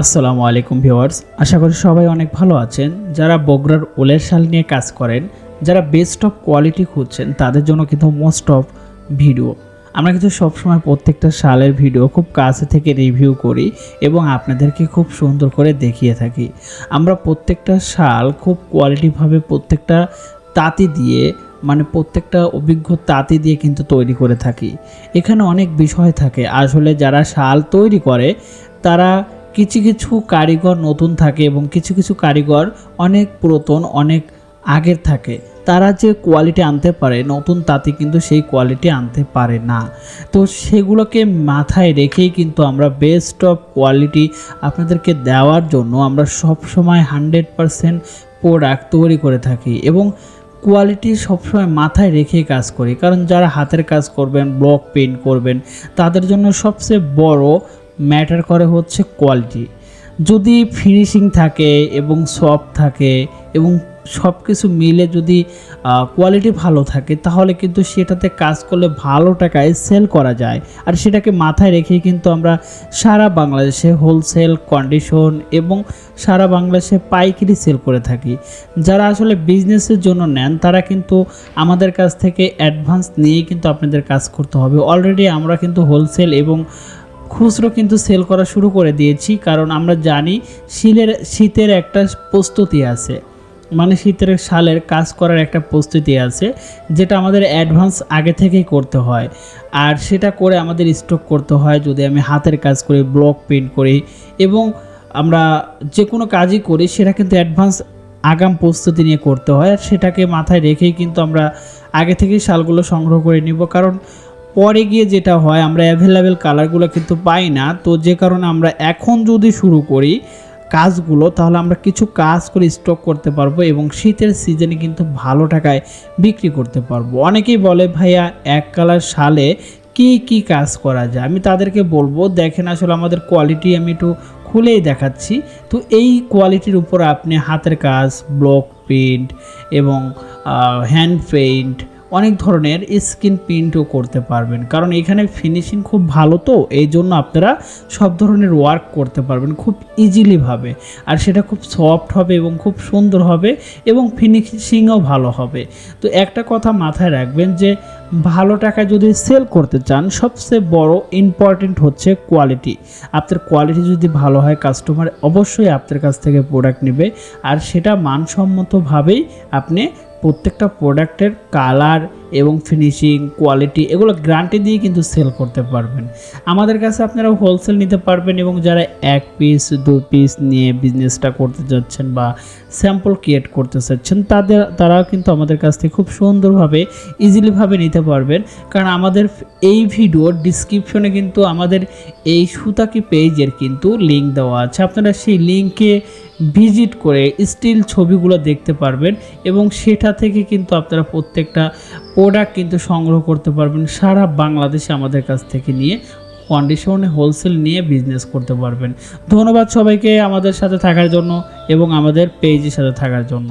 আসসালামু আলাইকুম ভিউয়ার্স, আশা করি সবাই অনেক ভালো আছেন। যারা বগুড়ার ওলের শাল নিয়ে কাজ করেন, যারা বেস্ট অফ কোয়ালিটি খুঁজছেন, তাদের জন্য কিন্তু মোস্ট অফ ভিডিও আমরা কিন্তু সবসময় প্রত্যেকটা শালের ভিডিও খুব কাছে থেকে রিভিউ করি এবং আপনাদেরকে খুব সুন্দর করে দেখিয়ে থাকি। আমরা প্রত্যেকটা শাল খুব কোয়ালিটিভাবে প্রত্যেকটা তাঁতি দিয়ে মানে প্রত্যেকটা অভিজ্ঞ তাঁতি দিয়ে কিন্তু তৈরি করে থাকি। এখানে অনেক বিষয় থাকে। আসলে যারা শাল তৈরি করে, তারা কিছু কিছু কারিগর নতুন থাকে এবং কিছু কিছু কারিগর অনেক পুরাতন, অনেক আগের থাকে। তারা যে কোয়ালিটি আনতে পারে, নতুন তাঁতি কিন্তু সেই কোয়ালিটি আনতে পারে না। তো সেগুলোকে মাথায় রেখেই কিন্তু আমরা বেস্ট অফ কোয়ালিটি আপনাদেরকে দেওয়ার জন্য আমরা সব সময় হান্ড্রেড পারসেন্ট প্রোডাক্ট তৈরি করে থাকি এবং কোয়ালিটি সবসময় মাথায় রেখেই কাজ করি। কারণ যারা হাতের কাজ করবেন ব্লক পেন্ট করবেন, তাদের জন্য সবচেয়ে বড় ম্যাটার করে হচ্ছে কোয়ালিটি যদি ফিনিশিং থাকে এবং সফট থাকে এবং সব কিছু মিলে যদি কোয়ালিটি ভালো থাকে, তাহলে কিন্তু সেটাতে কাজ করলে ভালো টাকায় সেল করা যায়। আর সেটাকে মাথায় রেখেই কিন্তু আমরা সারা বাংলাদেশে হোলসেল কন্ডিশন এবং সারা বাংলাদেশে পাইকারি সেল করে থাকি। যারা আসলে বিজনেসের জন্য নেন, তারা কিন্তু আমাদের কাছ থেকে অ্যাডভান্স নিয়েই কিন্তু আপনাদের কাজ করতে হবে। অলরেডি আমরা কিন্তু হোলসেল এবং খুচরো কিন্তু সেল করা শুরু করে দিয়েছি, কারণ আমরা জানি শীলের, শীতের একটা প্রস্তুতি আছে। মানে শীতের শালের কাজ করার একটা প্রস্তুতি আছে, যেটা আমাদের অ্যাডভান্স আগে থেকেই করতে হয়। আর সেটা করে আমাদের স্টক করতে হয়, যদি আমি হাতের কাজ করি ব্লক প্রিন্ট করি, এবং আমরা যে কোনো কাজই করি, সেটা কিন্তু অ্যাডভান্স আগাম প্রস্তুতি নিয়ে করতে হয়। আর সেটাকে মাথায় রেখেই কিন্তু আমরা আগে থেকেই শালগুলো সংগ্রহ করে নিব, কারণ পরে গিয়ে যেটা হয়, আমরা অ্যাভেলেবেল কালারগুলো কিন্তু পাই না। তো যে কারণে আমরা এখন যদি শুরু করি কাজগুলো, তাহলে আমরা কিছু কাজ করে স্টক করতে পারব এবং শীতের সিজনে কিন্তু ভালো টাকায় বিক্রি করতে পারব। অনেকেই বলে, ভাইয়া, এক কালার সালে কি কি কাজ করা যায়? আমি তাদেরকে বলব, দেখেন আসলে আমাদের কোয়ালিটি আমি একটু খুলেই দেখাচ্ছি। তো এই কোয়ালিটির উপর আপনি হাতের কাজ ব্লক পেন্ট এবং হ্যান্ড পেইন্ট অনেক ধরনের স্কিন প্রিন্টও করতে পারবেন। কারণ এখানে ফিনিশিং খুব ভালো তো, এই জন্য আপনারা সব ধরনের ওয়ার্ক করতে পারবেন খুব ইজিলিভাবে আর সেটা খুব সফট হবে এবং খুব সুন্দর হবে এবং ফিনিশিংও ভালো হবে। তো একটা কথা মাথায় রাখবেন যে, ভালো টাকায় যদি সেল করতে চান, সবচেয়ে বড় ইম্পর্টেন্ট হচ্ছে কোয়ালিটি আপনার কোয়ালিটি যদি ভালো হয় কাস্টমার অবশ্যই আপনার কাছ থেকে প্রোডাক্ট নেবে। আর সেটা মানসম্মতভাবেই আপনি প্রত্যেকটা প্রোডাক্টের কালার এবং ফিনিশিং, কোয়ালিটি এগুলো গ্যারান্টি দিয়ে কিন্তু সেল করতে পারবেন। আমাদের কাছে আপনারা হোলসেল নিতে পারবেন এবং যারা এক পিস, দু পিস নিয়ে বিজনেসটা করতে যাচ্ছেন বা স্যাম্পল ক্রিয়েট করতে চাচ্ছেন, তাদের, তারাও কিন্তু আমাদের কাছ থেকে খুব সুন্দরভাবে ইজিলিভাবে নিতে পারবেন। কারণ আমাদের এই ভিডিওর ডিসক্রিপশনে কিন্তু আমাদের এই সুতাকি পেজের কিন্তু লিঙ্ক দেওয়া আছে। আপনারা সেই লিঙ্কে ভিজিট করে স্টিল ছবিগুলো দেখতে পারবেন এবং সেটা থেকে কিন্তু আপনারা প্রত্যেকটা প্রোডাক্ট কিন্তু সংগ্রহ করতে পারবেন সারা বাংলাদেশে আমাদের কাছ থেকে নিয়ে কন্ডিশনে হোলসেল নিয়ে বিজনেস করতে পারবেন। ধন্যবাদ সবাইকে আমাদের সাথে থাকার জন্য এবং আমাদের পেজের সাথে থাকার জন্য।